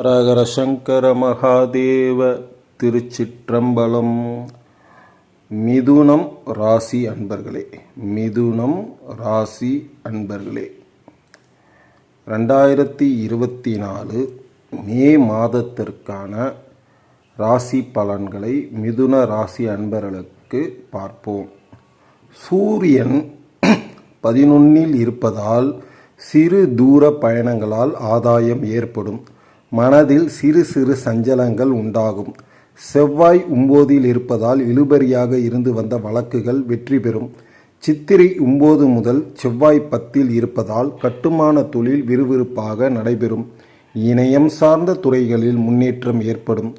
ஹரஹர சங்கர மகாதேவ திருச்சிற்றம்பலம். மிதுனம் ராசி அன்பர்களே மிதுனம் ராசி அன்பர்களே. ரெண்டாயிரத்தி இருபத்தி நாலு மே மாதத்திற்கான ராசி பலன்களை மிதுன ராசி அன்பர்களுக்கு பார்ப்போம். சூரியன் பதினொன்னில் இருப்பதால் சிறு தூர பயணங்களால் ஆதாயம் ஏற்படும். மனதில் சிறு சிறு சஞ்சலங்கள் உண்டாகும். செவ்வாய் ஒம்போதில் இருப்பதால் இழுபறியாக இருந்து வந்த வழக்குகள் வெற்றி பெறும். சித்திரை ஒம்போது முதல் செவ்வாய் பத்தில் இருப்பதால் கட்டுமான தொழில் விறுவிறுப்பாக நடைபெறும். இணையம் சார்ந்த துறைகளில் முன்னேற்றம் ஏற்படும்.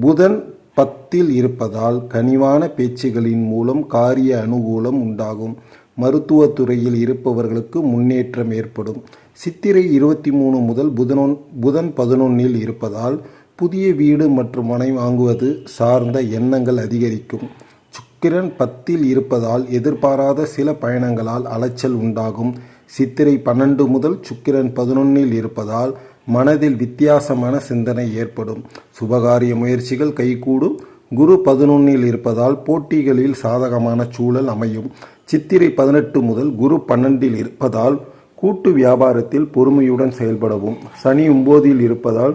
புதன் பத்தில் இருப்பதால் கனிவான பேச்சுகளின் மூலம் காரிய அனுகூலம் உண்டாகும். மருத்துவத்துறையில் இருப்பவர்களுக்கு முன்னேற்றம் ஏற்படும். சித்திரை இருபத்தி மூணு முதல் புதனொன் புதன் பதினொன்னில் இருப்பதால் புதிய வீடு மற்றும் மனை வாங்குவது சார்ந்த எண்ணங்கள் அதிகரிக்கும். சுக்கிரன் பத்தில் இருப்பதால் எதிர்பாராத சில பயணங்களால் அலைச்சல் உண்டாகும். சித்திரை பன்னெண்டு முதல் சுக்கிரன் பதினொன்னில் இருப்பதால் மனதில் வித்தியாசமான சிந்தனை ஏற்படும். சுபகாரிய முயற்சிகள் கைகூடும். குரு பதினொன்னில் இருப்பதால் போட்டிகளில் சாதகமான சூழல் அமையும். சித்திரை பதினெட்டு முதல் குரு பன்னெண்டில் இருப்பதால் கூட்டு வியாபாரத்தில் பொறுமையுடன் செயல்படவும் சனி ஒம்போதில் இருப்பதால்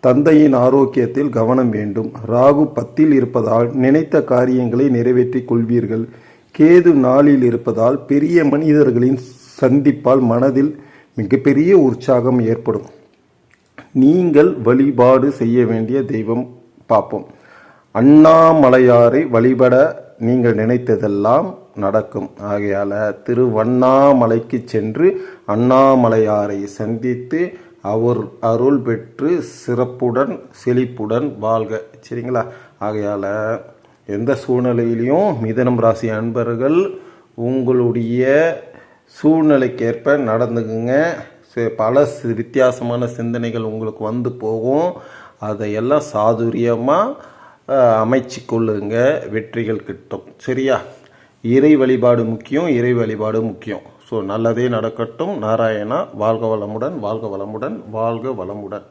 தந்தையின் ஆரோக்கியத்தில் கவனம் வேண்டும். ராகு பத்தில் இருப்பதால் நினைத்த காரியங்களை நிறைவேற்றிக் கொள்வீர்கள். கேது நாளில் இருப்பதால் பெரிய மனிதர்களின் சந்திப்பால் மனதில் மிகப்பெரிய உற்சாகம் ஏற்படும். நீங்கள் வழிபாடு செய்ய வேண்டிய தெய்வம் பார்ப்போம். அண்ணாமலையாரை வழிபட நீங்கள் நினைத்ததெல்லாம் நடக்கும். ஆகையால் திருவண்ணாமலைக்கு சென்று அண்ணாமலையாரை சந்தித்து அவர் அருள் பெற்று சிறப்புடன் செழிப்புடன் வாழ்க. சரிங்களா? ஆகையால் எந்த சூழ்நிலையிலையும் மிதனம் ராசி அன்பர்கள் உங்களுடைய சூழ்நிலைக்கேற்ப நடந்துக்குங்க. பல வித்தியாசமான சிந்தனைகள் உங்களுக்கு வந்து போகும். அதையெல்லாம் சாதுரியமாக அமைச்சு கொள்ளுங்க வெற்றிகள் கிட்டும். சரியா? இறை வழிபாடு முக்கியம் இறை வழிபாடு முக்கியம். ஸோ நல்லதே நடக்கட்டும். நாராயணா வாழ்க வளமுடன் வாழ்க வளமுடன் வாழ்க வளமுடன்.